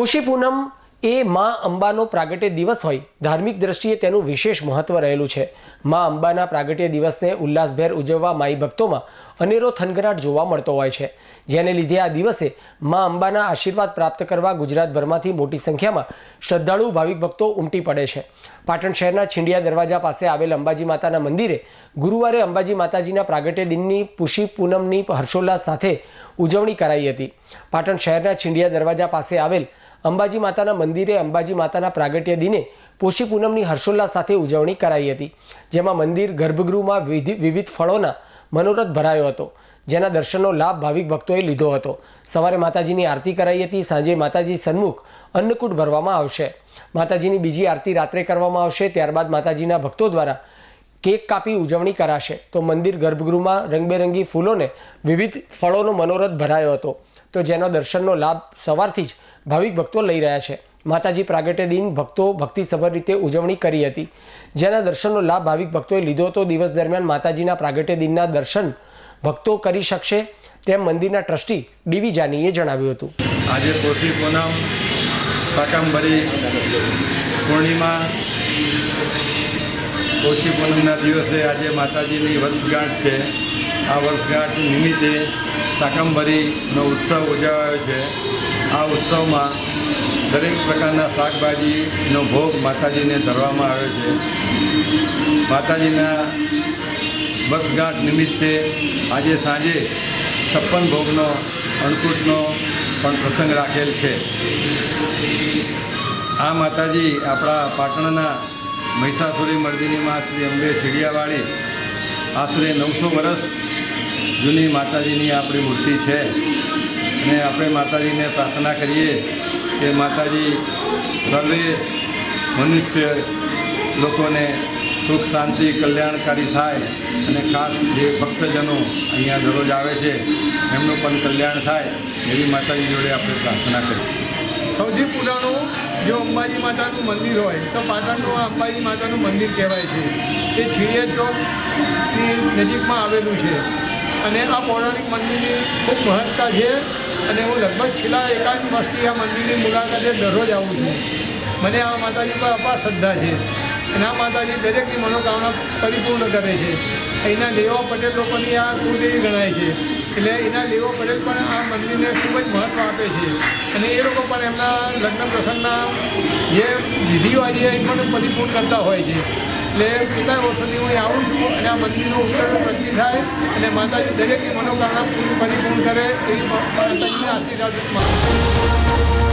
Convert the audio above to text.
પોષી પૂનમ એ મા અંબાનો પ્રાગટ્ય દિવસ હોય. ધાર્મિક દ્રષ્ટિએ તેનું વિશેષ મહત્વ રહેલું છે. મા અંબાના પ્રાગટ્ય દિવસને ઉલ્લાસભેર ઉજવવા માઈ ભક્તોમાં અનેરો થનગરાટ જોવા મળતો હોય છે. જેને લીધે આ દિવસે મા અંબાના આશીર્વાદ પ્રાપ્ત કરવા ગુજરાતભરમાંથી મોટી સંખ્યામાં શ્રદ્ધાળુ ભાવિક ભક્તો ઉમટી પડે છે. પાટણ શહેરના છીંડિયા દરવાજા પાસે આવેલ અંબાજી માતાના મંદિરે ગુરુવારે અંબાજી માતાજીના પ્રાગટ્ય દિનની પુષી પૂનમની હર્ષોલ્લાસ સાથે ઉજવણી કરાઈ હતી. પાટણ શહેરના છીંડિયા દરવાજા પાસે આવેલ અંબાજી માતાના મંદિરે અંબાજી માતાના પ્રાગટ્ય દિને પોષી પૂનમની હર્ષોલ્લાસ સાથે ઉજવણી કરાઈ હતી, જેમાં મંદિર ગર્ભગૃહમાં વિધિ- વિવિધ ફળોના મનોરથ ભરાયો હતો, જેના દર્શનનો લાભ ભાવિક ભક્તોએ લીધો હતો. સવારે માતાજીની આરતી કરાઈ હતી, સાંજે માતાજી સન્મુખ અન્નકૂટ ભરવામાં આવશે. માતાજીની બીજી આરતી રાત્રે કરવામાં આવશે, ત્યારબાદ માતાજીના ભક્તો દ્વારા કેક કાપી ઉજવણી કરાશે. તો મંદિર ગર્ભગૃહમાં રંગબેરંગી ફૂલોને વિવિધ ફળોનો મનોરથ ભરાયો હતો. તો જેનો દર્શનનો લાભ સવારથી જ ભાવિક ભક્તો લઈ રહ્યા છે. માતાજી પ્રાગટ્ય દિન ભક્તો ભક્તિસભર રીતે ઉજવણી કરી હતી. જેના દર્શનનો લાભ ભાવિક ભક્તોએ લીધો હતો. દિવસ દરમિયાન માતાજીના પ્રાગટ્ય દિનના દર્શન ભક્તો કરી શકશે તેમ મંદિરના ટ્રસ્ટી ડીવી જાનીએ જણાવ્યું હતું. આજે પોષી પૂનમ શાકંભરી પૂર્ણિમા, પોષી પૂનમના દિવસે આજે માતાજીની વર્ષગાંઠ છે. આ વર્ષગાંઠ નિમિત્તે શાકંભરીનો ઉત્સવ ઉજવાયો છે. આ ઉત્સવમાં દરેક પ્રકારના શાકભાજીનો ભોગ માતાજીને ધરવામાં આવ્યો છે. માતાજીના વર્ષગાંઠ નિમિત્તે આજે સાંજે છપ્પન ભોગનો અન્નકૂટનો પણ પ્રસંગ રાખેલ છે. આ માતાજી આપણા પાટણના મહિષાસુરી મર્દિનીમાં શ્રી અંબે ચીડિયાવાળી આશરે નવસો વર્ષ જૂની માતાજીની આપણી મૂર્તિ છે. અને આપણે માતાજીને પ્રાર્થના કરીએ કે માતાજી સર્વે મનુષ્ય લોકોને સુખ, શાંતિ, કલ્યાણકારી થાય અને ખાસ જે ભક્તજનો અહીંયા દરરોજ આવે છે, એમનું પણ કલ્યાણ થાય એવી માતાજી જોડે આપણે પ્રાર્થના કરીએ. સૌથી પુરાણું જો અંબાજી માતાનું મંદિર હોય, તો પાટણનું અંબાજી માતાનું મંદિર કહેવાય છે. તે છીડિયા ચોકની નજીકમાં આવેલું છે. અને આ પૌરાણિક મંદિરની ખૂબ મહત્તા છે. અને હું લગભગ છેલ્લા એકાદ વર્ષથી આ મંદિરની મુલાકાતે દરરોજ આવું છું. મને આ માતાજી પર અપાર શ્રદ્ધા છે અને આ માતાજી દરેકની મનોકામના પરિપૂર્ણ કરે છે. અહીંના લેવા પટેલ લોકોની આ કુળદેવી ગણાય છે. એટલે એના લેવા પટેલ પણ આ મંદિરને ખૂબ જ મહત્ત્વ આપે છે. અને એ લોકો પણ એમના લગ્ન પ્રસંગના જે વિધિવાજી એ પણ પરિપૂર્ણ કરતા હોય છે. એટલે કેટલાય વર્ષોથી હું આવું છું અને આ મંદિરનો ઉત્તર પ્રગતિ થાય અને માતાજી દરેકની મનોકામના પૂરી પરિપૂર્ણ કરે એવી માતાજીને આશીર્વાદ